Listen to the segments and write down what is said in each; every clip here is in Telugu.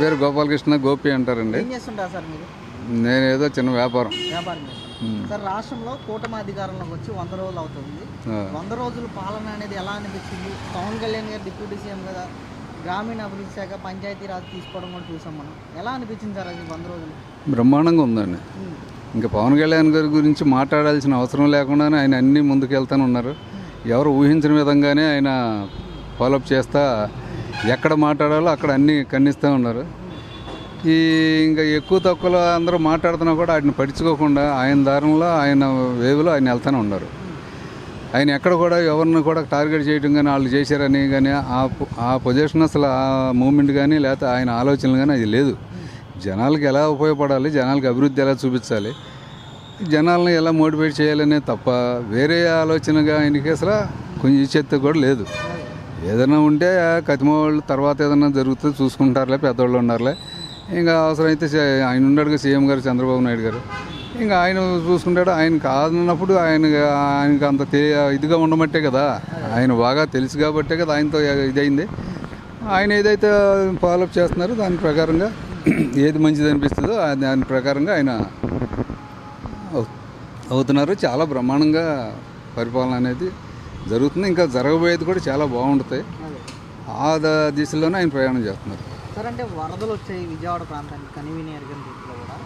పేరు గోపాలకృష్ణ గోపి అంటారండి. ఏం చేస్తుంటారు సార్ మీరు? నేను ఏదో చిన్న వ్యాపారం. వ్యాపారం సార్ రాష్ట్రంలో కూటమి అధికారంలోకి వచ్చి వంద రోజులు అవుతుంది. ఆ. వంద రోజుల పాలన అనేది ఎలా అనిపించింది? పవన్ కళ్యాణ్ గారు డిప్యూటీ సీఎం కదా గ్రామీణ అభివృద్ధి శాఖ పంచాయతీరాజ్ తీసుకోవడం కూడా చూసాం మనం. ఎలా అనిపించింది సార్ అది వంద రోజులు? బ్రహ్మాండంగా ఉందండి. ఉమ్. ఇంకా పవన్ కళ్యాణ్ గారి గురించి మాట్లాడాల్సిన అవసరం లేకుండానే ఆయన అన్నీ ముందుకెళ్తానే ఉన్నారు. ఎవరు ఊహించిన విధంగానే ఆయన ఫాలోఅప్ చేస్తా ఎక్కడ మాట్లాడాలో అక్కడ అన్నీ ఖండిస్తూ ఉన్నారు. ఈ ఇంకా ఎక్కువ తక్కువలో అందరూ మాట్లాడుతున్నా కూడా వాటిని పట్టించుకోకుండా ఆయన దారంలో ఆయన వేవులో ఆయన వెళ్తూనే ఉన్నారు. ఆయన ఎక్కడ కూడా ఎవరిని కూడా టార్గెట్ చేయడం కానీ వాళ్ళు చేశారని కానీ ఆ ఆ పొజిషన్ అసలు ఆ మూమెంట్ కానీ లేకపోతే ఆయన ఆలోచనలు కానీ అది లేదు. జనాలకి ఎలా ఉపయోగపడాలి జనాలకి అభివృద్ధి ఎలా చూపించాలి జనాలను ఎలా మోటివేట్ చేయాలనే తప్ప వేరే ఆలోచనగా ఆయనకి అసలు కొంచెం ఇచ్చేత్త కూడా లేదు. ఏదైనా ఉంటే కతిమ వాళ్ళు తర్వాత ఏదైనా జరుగుతుంది చూసుకుంటారులే పెద్దవాళ్ళు ఉన్నారులే. ఇంకా అవసరమైతే ఆయన ఉన్నాడు సీఎం గారు చంద్రబాబు నాయుడు గారు. ఇంకా ఆయన చూసుకుంటాడు ఆయన కాదన్నప్పుడు ఆయన ఆయనకు అంత తే ఇదిగా ఉండమట్టే కదా. ఆయన బాగా తెలుసు కాబట్టే కదా ఆయనతో ఇదైంది. ఆయన ఏదైతే ఫాలోఅప్ చేస్తున్నారో దాని ప్రకారంగా ఏది మంచిది అనిపిస్తుందో దాని ప్రకారంగా ఆయన అవు- అవుతున్నారు. చాలా బ్రహ్మాండంగా పరిపాలన అనేది జరుగుతుంది. ఇంకా జరగబోయేది కూడా చాలా బాగుంటుంది ఆ దిశలోనే ఆయన ప్రయాణం చేస్తున్నారు. సార్ అంటే వరదలు వచ్చాయి విజయవాడ ప్రాంతానికి కనివిని ఎరగని రీతిలో కూడా.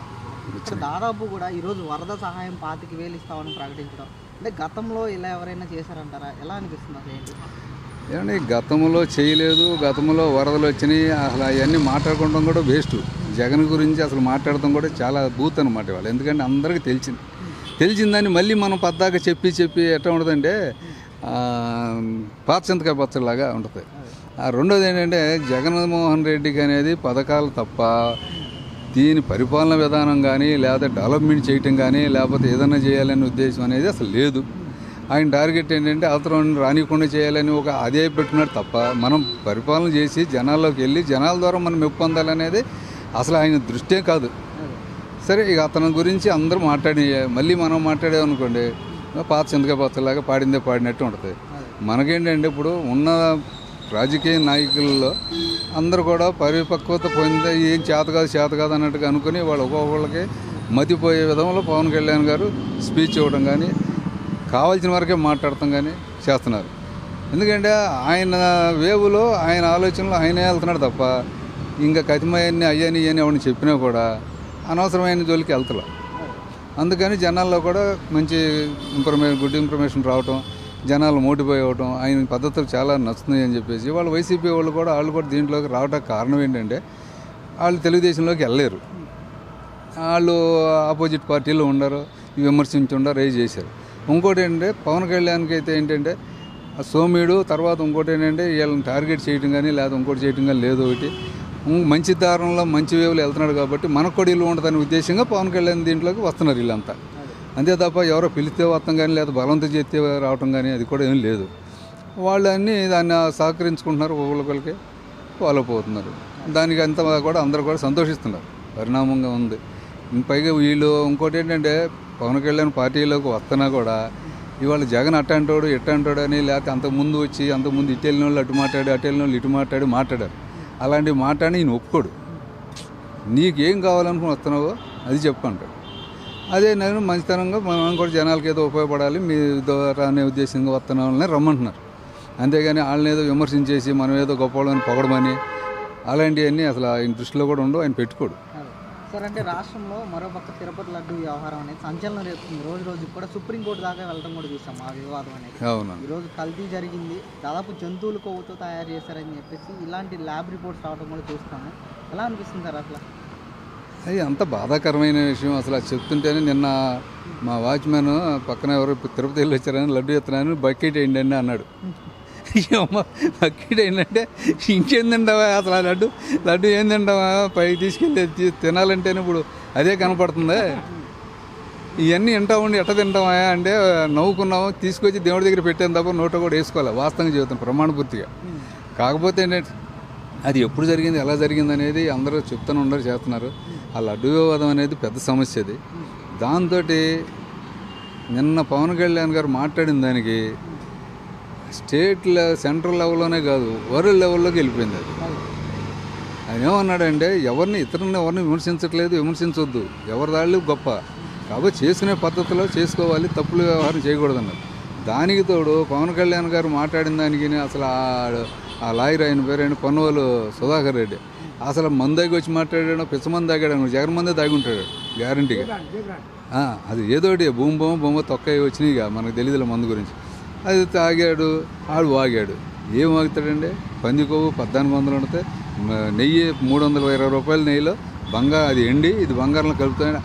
ఇక్కడ దాదాపు కూడా ఈరోజు వరద సహాయం పాతిక వేలు ఇస్తామని ప్రకటించడం. అంటే గతంలో ఇలా ఎవరైనా చేశారంటారా? ఎలా అనిపిస్తుంది అసలు ఏంటి? ఏమండి గతంలో చేయలేదు గతంలో వరదలు వచ్చినాయి అసలు అవన్నీ మాట్లాడుకోవడం కూడా వేస్ట్. జగన్ గురించి అసలు మాట్లాడటం కూడా చాలా బూత్ అనమాట వాళ్ళు ఎందుకంటే అందరికీ తెలిసింది. తెలిసిందని మళ్ళీ మనం పద్దాక చెప్పి చెప్పి ఎట్లా ఉంటుందంటే ఆ, పాత చింతకాయ పచ్చడిలాగా ఉంటుంది. ఆ రెండోది ఏంటంటే జగన్మోహన్ రెడ్డికి అనేది పథకాలు తప్ప దీని పరిపాలన విధానం కానీ లేకపోతే డెవలప్మెంట్ చేయటం కానీ లేకపోతే ఏదైనా చేయాలనే ఉద్దేశం అనేది అసలు లేదు. ఆయన టార్గెట్ ఏంటంటే అవసరం రానికుండా చేయాలని ఒక అదే పెట్టుకున్నాడు తప్ప మనం పరిపాలన చేసి జనాల్లోకి వెళ్ళి జనాల ద్వారా మనం మెప్పు పొందాలనేది అసలు ఆయన దృష్టే కాదు. సరే ఇక అతని గురించి అందరూ మాట్లాడి మళ్ళీ మనం మాట్లాడామనుకోండి పాత చింతకాయ పచ్చలాగా పాడిందే పాడినట్టు ఉంటుంది. మనకేంటంటే ఇప్పుడు ఉన్న రాజకీయ నాయకుల్లో అందరూ కూడా పరిపక్వత పొందే ఏం చేత కాదు చేత కాదు అన్నట్టుగా అనుకుని వాళ్ళు ఒక్కొక్కళ్ళకి మతిపోయే విధంలో పవన్ కళ్యాణ్ గారు స్పీచ్ ఇవ్వడం కానీ కావాల్సిన వరకే మాట్లాడటం కానీ చేస్తున్నారు. ఎందుకంటే ఆయన వేవులో ఆయన ఆలోచనలో ఆయనే వెళ్తున్నాడు తప్ప ఇంకా కతిమయన్ని అయ్యని ఇయ్యని ఎవరిని చెప్పినా కూడా అనవసరమైన జోలికి వెళ్తలే. అందుకని జనాల్లో కూడా మంచి ఇన్ఫర్మేషన్ గుడ్ ఇన్ఫర్మేషన్ రావటం జనాలు మోటిఫై అవ్వటం ఆయన పద్ధతులు చాలా నచ్చుతున్నాయి అని చెప్పేసి వాళ్ళు వైసీపీ వాళ్ళు కూడా వాళ్ళు కూడా దీంట్లోకి రావడానికి కారణం ఏంటంటే వాళ్ళు తెలుగుదేశంలోకి వెళ్ళలేరు. వాళ్ళు ఆపోజిట్ పార్టీలో ఉండరు విమర్శించుండరు రేజ్ చేశారు. ఇంకోటి ఏంటంటే పవన్ కళ్యాణ్కి అయితే ఏంటంటే ఆ సోమ్యుడు తర్వాత ఇంకోటి ఏంటంటే వీళ్ళని టార్గెట్ చేయటం కానీ లేదా ఇంకోటి చేయటం కానీ లేదు ఒకటి. మంచి దారంలో మంచి వేవులు వెళ్తున్నాడు కాబట్టి మనకు కూడా ఇల్లు ఉంటుందనే ఉద్దేశంగా పవన్ కళ్యాణ్ దీంట్లోకి వస్తున్నారు వీళ్ళంతా అంతే తప్ప ఎవరో పిలిస్తే వస్తాం కానీ లేదా బలవంతం చేస్తే రావటం కానీ అది కూడా ఏం లేదు. వాళ్ళు అన్నీ దాన్ని సహకరించుకుంటున్నారు ఒకరికొకరికి ఫాలో అవుతున్నారు దానికి అంతా కూడా అందరూ కూడా సంతోషిస్తున్నారు. పరిణామంగా ఉంది. పైగా వీళ్ళు ఇంకోటి ఏంటంటే పవన్ కళ్యాణ్ పార్టీలోకి వస్తున్నా కూడా ఇవాళ జగన్ అట్టంటాడు ఇట్టంటాడు అని లేకపోతే అంతకుముందు వచ్చి అంతకుముందు ఇటు వెళ్ళిన వాళ్ళు అటు మాట్లాడి అటు వెళ్ళిన వాళ్ళు ఇటు మాట్లాడి మాట్లాడారు. అలాంటివి మాట్లాడి ఈయన ఒప్పుకోడు. నీకేం కావాలనుకుని వస్తున్నావో అది చెప్పుకుంటాడు. అదే నేను మంచితనంగా మనం కూడా జనాలకి ఏదో ఉపయోగపడాలి మీ ద్వారా అనే ఉద్దేశంగా వస్తున్నామని వాళ్ళని రమ్మంటున్నారు. అంతేగాని వాళ్ళని ఏదో విమర్శించేసి మనం ఏదో గొప్పవాళ్ళని పొగడమని అలాంటివన్నీ అసలు ఆయన దృష్టిలో కూడా ఉండవు ఆయన పెట్టుకోడు. సార్ అంటే రాష్ట్రంలో మరోపక్క తిరుపతి లడ్డు వ్యవహారం అనేది సంచలనం రేపుతుంది. రోజు రోజు కూడా సుప్రీంకోర్టు దాకా వెళ్ళడం కూడా చూసాం ఆ వివాదం అనేది. అవును. ఈరోజు కల్తీ జరిగింది. దాదాపు జంతువుల కొవ్వుతో తయారు చేశారని చెప్పేసి ఇలాంటి ల్యాబ్ రిపోర్ట్స్ రావడం కూడా చూస్తాము. ఎలా అనిపిస్తుంది సార్ అసలు? అది అంత బాధాకరమైన విషయం అసలు అది చెప్తుంటేనే నిన్న మా వాచ్మెన్ పక్కన ఎవరు తిరుపతి వెళ్ళి వచ్చారని లడ్డు ఎత్తున్నాను బకెట్ ఏంటండి అన్నాడు. అమ్మ బకెట్ ఏంటంటే ఇంకేం తింటావా? అసలు ఆ లడ్డు లడ్డు ఏం తింటావా? పైకి తీసుకెళ్ళి తినాలంటేనే ఇప్పుడు అదే కనపడుతుంది. ఇవన్నీ వింటా ఉండి ఎట్ట తింటామా అంటే నవ్వుకున్నాము తీసుకొచ్చి దేవుడి దగ్గర పెట్టాను తప్ప నోట కూడా వేసుకోవాలి వాస్తవంగా చెబుతాను ప్రమాణపూర్తిగా కాకపోతే ఏంటంటే అది ఎప్పుడు జరిగింది ఎలా జరిగింది అనేది అందరూ చెప్తూనే ఉండరు చేస్తున్నారు. ఆ లడ్డు వివాదం అనేది పెద్ద సమస్య అది. దాంతో నిన్న పవన్ కళ్యాణ్ గారు మాట్లాడిన దానికి స్టేట్ లె సెంట్రల్ లెవెల్లోనే కాదు వరల్డ్ లెవెల్లోకి వెళ్ళిపోయింది అది. ఆయన ఏమన్నాడంటే ఎవరిని ఇతరులను ఎవరిని విమర్శించట్లేదు విమర్శించొద్దు. ఎవరి దాళ్ళు గొప్ప. కాబట్టి చేసుకునే పద్ధతిలో చేసుకోవాలి తప్పులు వ్యవహారం చేయకూడదన్నారు. దానికి తోడు పవన్ కళ్యాణ్ గారు మాట్లాడిన దానికి అసలు ఆ- ఆ లాయర్ ఆయన పేరు పొన్నవాళ్ళు సుధాకర్ రెడ్డి. అసలు మందు దాగి వచ్చి మాట్లాడాడు పిచ్చ మంది తాగాడు జగన్ మందే దాగి ఉంటాడు గ్యారంటీగా అది ఏదోటి భూమి బొమ్మ బొమ్మ తొక్క వచ్చినాయి ఇక మనకు తెలియదులే మందు గురించి. అది తాగాడు ఆడు వాగాడు. ఏం వాగుతాడండి? పంది కొవ్వు పద్నాలుగు వందలు ఉంటే నెయ్యి మూడు వందల ఇరవై రూపాయల నెయ్యిలో బంగారం అది ఎండి ఇది బంగారంలో కలుపుతాడు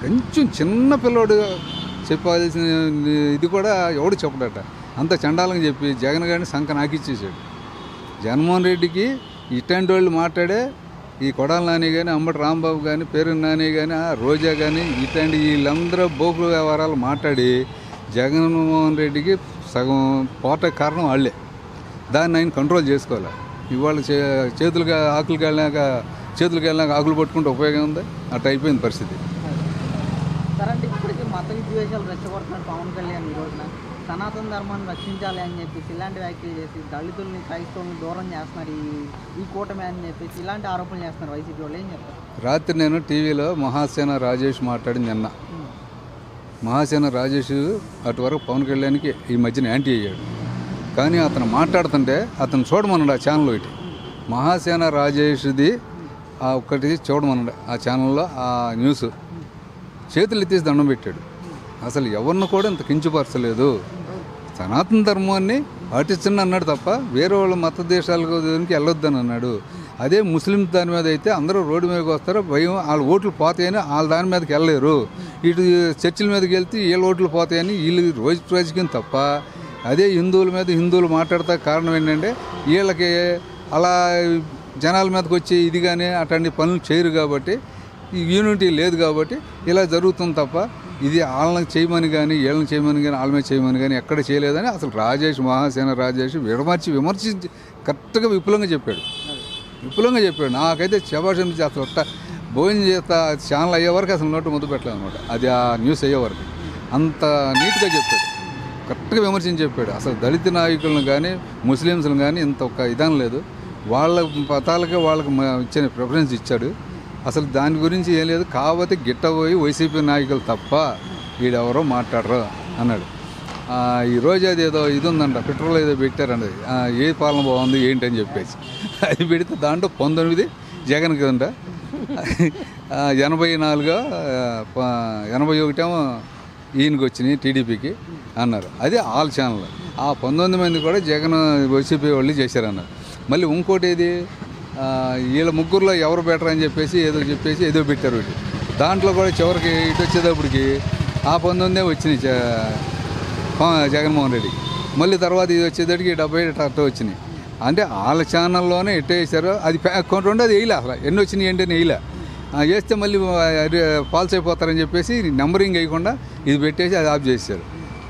కొంచెం చిన్న పిల్లోడు చెప్పాల్సిన ఇది కూడా ఎవడు చెప్పడట. అంత చండాలంగా చెప్పి జగన్ గారిని సంక నాకిచ్చేసాడు జగన్మోహన్ రెడ్డికి ఇట్లాంటి వాళ్ళు మాట్లాడే ఈ కొడాల నాని కానీ అంబటి రాంబాబు కానీ పేరు నాని కానీ ఆ రోజా కానీ ఇట్లాంటి వీళ్ళందరూ బోకుల వ్యవహారాలు మాట్లాడి జగన్మోహన్ రెడ్డికి సగం పోట కారణం వాళ్ళే. దాన్ని ఆయన కంట్రోల్ చేసుకోవాలి. ఇవాళ చే చేతులుగా ఆకులు వెళ్ళాక చేతులకు వెళ్ళాక ఆకులు పట్టుకుంటే ఉపయోగం ఉంది? అట్లా అయిపోయింది పరిస్థితి. సరే అంటే ఇప్పటికీ మత విద్వేషాలు రెచ్చగొడుతున్నాడు పవన్ కళ్యాణ్ ఈ రోజున. సనాతన ధర్మాన్ని రక్షించాలి అని చెప్పేసి ఇలాంటి వ్యాఖ్యలు చేసి దళితుల్ని క్రైస్తవుల్ని దూరం చేస్తున్నారు ఈ ఈ కూటమి అని చెప్పేసి ఇలాంటి ఆరోపణలు చేస్తున్నారు వైసీపీ వాళ్ళు. ఏం చెప్తారు? రాత్రి నేను టీవీలో మహాసేన రాజేష్ మాట్లాడింది నిన్న. మహాసేన రాజేష్ అటు వరకు పవన్ కళ్యాణ్కి ఈ మధ్యన యాంటీ అయ్యాడు. కానీ అతను మాట్లాడుతుంటే అతను చూడమన్నాడు ఆ ఛానల్ ఒకటి మహాసేన రాజేష్ది ఆ ఒక్కటి చూడమన్నాడు ఆ ఛానల్లో ఆ న్యూస్ చేతులు ఎత్తేసి దండం పెట్టాడు. అసలు ఎవరిని కూడా ఇంత కించపరచలేదు. సనాతన ధర్మాన్ని పాటించండి అన్నాడు తప్ప వేరే వాళ్ళ మత దేశాలకు వెళ్ళొద్దని అన్నాడు. అదే ముస్లిం దాని మీద అయితే అందరూ రోడ్డు మీదకి వస్తారు. భయం వాళ్ళ ఓట్లు పోతాయని వాళ్ళ దాని మీదకి వెళ్ళలేరు. ఇటు చర్చిల మీదకి వెళ్తే వీళ్ళ ఓట్లు పోతాయని వీళ్ళు రోజు రోజుకి తప్ప. అదే హిందువుల మీద హిందువులు మాట్లాడతా కారణం ఏంటంటే వీళ్ళకి అలా జనాల మీదకి వచ్చి ఇది కానీ అట్లాంటి పనులు చేయరు కాబట్టి ఈ యూనిటీ లేదు కాబట్టి ఇలా జరుగుతుంది తప్ప ఇది వాళ్ళని చేయమని కానీ వీళ్ళని చేయమని కానీ వాళ్ళ మీద చేయమని కానీ ఎక్కడ చేయలేదని అసలు రాజేష్ మహాసేన రాజేష్ విడమర్చి విమర్శించి కరెక్ట్గా విపులంగా చెప్పాడు. విపులంగా చెప్పాడు. నాకైతే శభాషం అనిపించి అసలు ఒట్ట భోజనం చేస్తా ఛానల్ అయ్యే వరకు అసలు నోటు ముద్దు పెట్టలేదు అనమాట అది ఆ న్యూస్ అయ్యే వరకు. అంత నీట్గా చెప్పాడు. కరెక్ట్గా విమర్శించి చెప్పాడు. అసలు దళిత నాయకులను కానీ ముస్లిమ్స్ని కానీ ఇంత ఒక ఇదం లేదు. వాళ్ళ పతాలకే వాళ్ళకి ఇచ్చిన ప్రిఫరెన్స్ ఇచ్చాడు. అసలు దాని గురించి ఏం లేదు. కాకపోతే గిట్టబోయి వైసీపీ నాయకులు తప్ప వీడెవరో మాట్లాడరు అన్నాడు. ఈ రోజు అది ఏదో ఇది ఉందంట పెట్రోల్ ఏదో పెట్టారండి ఏ పాలన బాగుంది ఏంటి అని చెప్పేసి. అది పెడితే దాంట్లో పంతొమ్మిది జగన్ కదంట ఎనభై నాలుగు ప- ఎనభై ఒకటేమో ఈయనకి వచ్చినాయి టీడీపీకి అన్నారు. అది ఆల్ ఛానల్. ఆ పంతొమ్మిది మంది కూడా జగన్ వైసీపీ వాళ్ళు చేశారన్నారు. మళ్ళీ ఇంకోటి ఏది? వీళ్ళ ముగ్గురులో ఎవరు బెటర్ అని చెప్పేసి ఏదో చెప్పేసి ఏదో పెట్టారు వీటి దాంట్లో కూడా చివరికి ఇటు వచ్చేటప్పటికి ఆ పంతొమ్మిదే వచ్చినాయి జగన్మోహన్ రెడ్డి. మళ్ళీ తర్వాత ఇది వచ్చేటప్పటికి డెబ్బై ట్రాక్టర్ వచ్చినాయి. అంటే వాళ్ళ ఛానల్లోనే ఎట్ట వేసారో అది ప్యా- కొన్ని రెండు అది వేయలే అసలు. ఎన్ని వచ్చినాయి ఏంటి అని వేయలే. వేస్తే మళ్ళీ ఫాల్స్ అయిపోతారని చెప్పేసి నెంబరింగ్ వేయకుండా ఇది పెట్టేసి అది ఆఫ్ చేశారు.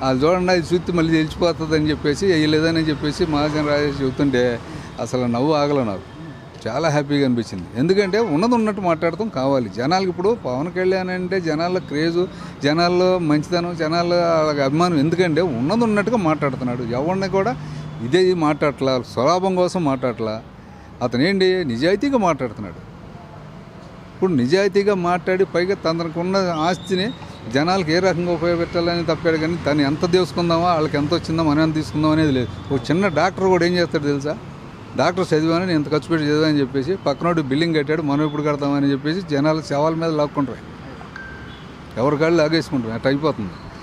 అది చూడండి అది చూస్తే మళ్ళీ తెలిసిపోతుందని చెప్పేసి వేయలేదని చెప్పేసి మహాజన్ రాజేష్ చెబుతుంటే అసలు నవ్వు ఆగలన్నారు చాలా హ్యాపీగా అనిపించింది. ఎందుకంటే ఉన్నది ఉన్నట్టు మాట్లాడటం కావాలి. జనాలకి ఇప్పుడు పవన్ కళ్యాణ్ అంటే జనాల క్రేజు జనాల్లో మంచితనం జనాల అభిమానం. ఎందుకంటే ఉన్నది ఉన్నట్టుగా మాట్లాడుతున్నాడు. ఎవరిని కూడా ఇదే మాట్లాడట్లా స్వలాభం కోసం మాట్లాడట్లా. అతను ఏంటి నిజాయితీగా మాట్లాడుతున్నాడు. ఇప్పుడు నిజాయితీగా మాట్లాడి పైగా తనకున్న ఆస్తిని జనాలకు ఏ రకంగా ఉపయోగపెట్టాలని తప్పాడు కానీ తను ఎంత తీసుకుందామా వాళ్ళకి ఎంత వచ్చిందో మనం ఎంత తీసుకుందాం అనేది లేదు. ఒక చిన్న డాక్టర్ కూడా ఏం చేస్తాడు తెలుసా? డాక్టర్ చదివాను నేను ఇంత ఖర్చు పెట్టి చదివాని చెప్పేసి పక్కనోడు బిల్డింగ్ కట్టాడు మనం ఇప్పుడు కడతామని చెప్పేసి జనాలు శవాల మీద లాక్కుంటారు. ఎవరి కాళ్ళు లాగేసుకుంటారు అట్లా అయిపోతుంది.